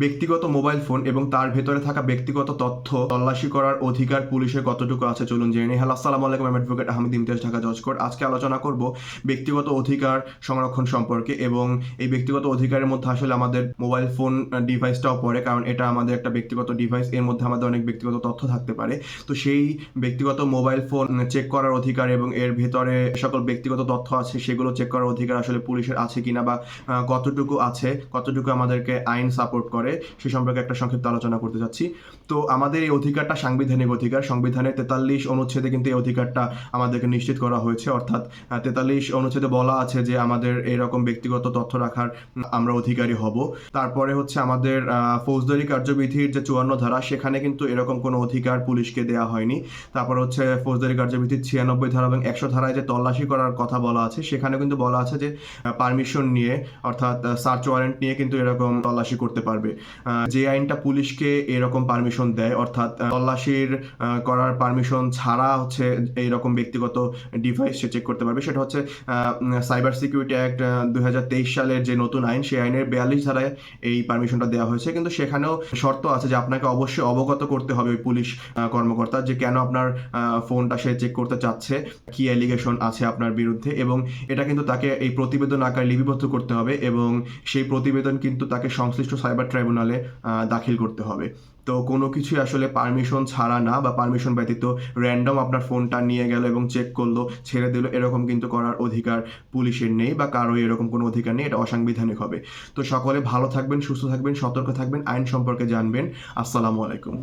ব্যক্তিগত mobile phone এবং তার ভেতরে থাকা ব্যক্তিগত তথ্য তল্লাশি করার অধিকার পুলিশের কতটুকু আছে? চলুন জেনে নিই। হ্যালো, আসসালামু আলাইকুম, আমি অ্যাডভোকেট আহমেদ ইমতিয়াজ, ঢাকা জজ কোর্ট আজকে আলোচনা করব ব্যক্তিগত অধিকার সংরক্ষণ সম্পর্কে এবং এই ব্যক্তিগত অধিকারের মধ্যে আসলে আমাদের মোবাইল ফোন ডিভাইসটাও পড়ে, কারণ এটা আমাদের একটা ব্যক্তিগত ডিভাইস, এর মধ্যে আমাদের অনেক ব্যক্তিগত তথ্য থাকতে পারে। তো সেই ব্যক্তিগত মোবাইল ফোন চেক করার অধিকার এবং এর ভেতরে সকল ব্যক্তিগত তথ্য আছে, সেগুলো চেক করার অধিকার আসলে পুলিশের আছে কিনা বা কতটুকু আছে, কতটুকু আমাদেরকে আইন সাপোর্ট করে। সে সম্পর্কে একটা সংক্ষিপ্ত আলোচনা করতে যাচ্ছি। তো আমাদের এই অধিকারটা সাংবিধানিক অধিকার। সংবিধানের তেতাল্লিশ অনুচ্ছেদে কিন্তু এই অধিকারটা আমাদেরকে নিশ্চিত করা হয়েছে। অর্থাৎ তেতাল্লিশ অনুচ্ছেদে বলা আছে যে আমাদের এরকম ব্যক্তিগত তথ্য রাখার আমরা অধিকারী হব। তারপরে হচ্ছে আমাদের ফৌজদারি কার্যবিধির যে চুয়ান্ন ধারা, সেখানে কিন্তু এরকম কোনো অধিকার পুলিশকে দেওয়া হয়নি। তারপর হচ্ছে ফৌজদারি কার্যবিধির ছিয়ানব্বই ধারা এবং একশো ধারায় যে তল্লাশি করার কথা বলা আছে সেখানে কিন্তু বলা আছে যে পারমিশন নিয়ে, অর্থাৎ সার্চ ওয়ারেন্ট নিয়ে কিন্তু এরকম তল্লাশি করতে পারবে। যে আইনটা পুলিশকে এরকম পারমিশন দেয়, অর্থাৎ তল্লাশির করার পারমিশন ছাড়া হচ্ছে এইরকম ব্যক্তিগত ডিভাইস সে চেক করতে পারবে। সেটা হচ্ছে সাইবার সিকিউরিটি অ্যাক্ট দুই সালের যে নতুন আইন, সেই আইনের বিয়াল্লিশ ধারায় এই পারমিশনটা দেওয়া হয়েছে। কিন্তু সেখানেও শর্ত আছে যে আপনাকে অবশ্যই অবগত করতে হবে পুলিশ কর্মকর্তা যে কেন আপনার ফোনটা সে চেক করতে চাচ্ছে, কি অ্যালিগেশন আছে আপনার বিরুদ্ধে। এবং এটা কিন্তু তাকে এই প্রতিবেদন আকারে লিপিবদ্ধ করতে হবে এবং সেই প্রতিবেদন কিন্তু তাকে সংশ্লিষ্ট সাইবার ট্রাইব্যুনালে দাখিল করতে হবে। তো কোনো কিছুই আসলে পারমিশন ছাড়া না বা পারমিশন ব্যতীত র্যান্ডম আপনার ফোনটা নিয়ে গেল এবং চেক করল, ছেড়ে দিল, এরকম কিন্তু করার অধিকার পুলিশের নেই বা কারোই এরকম কোনো অধিকার নেই, এটা অসাংবিধানিক হবে। তো সকলে ভালো থাকবেন, সুস্থ থাকবেন, সতর্ক থাকবেন, আইন সম্পর্কে জানবেন। আসসালামু আলাইকুম।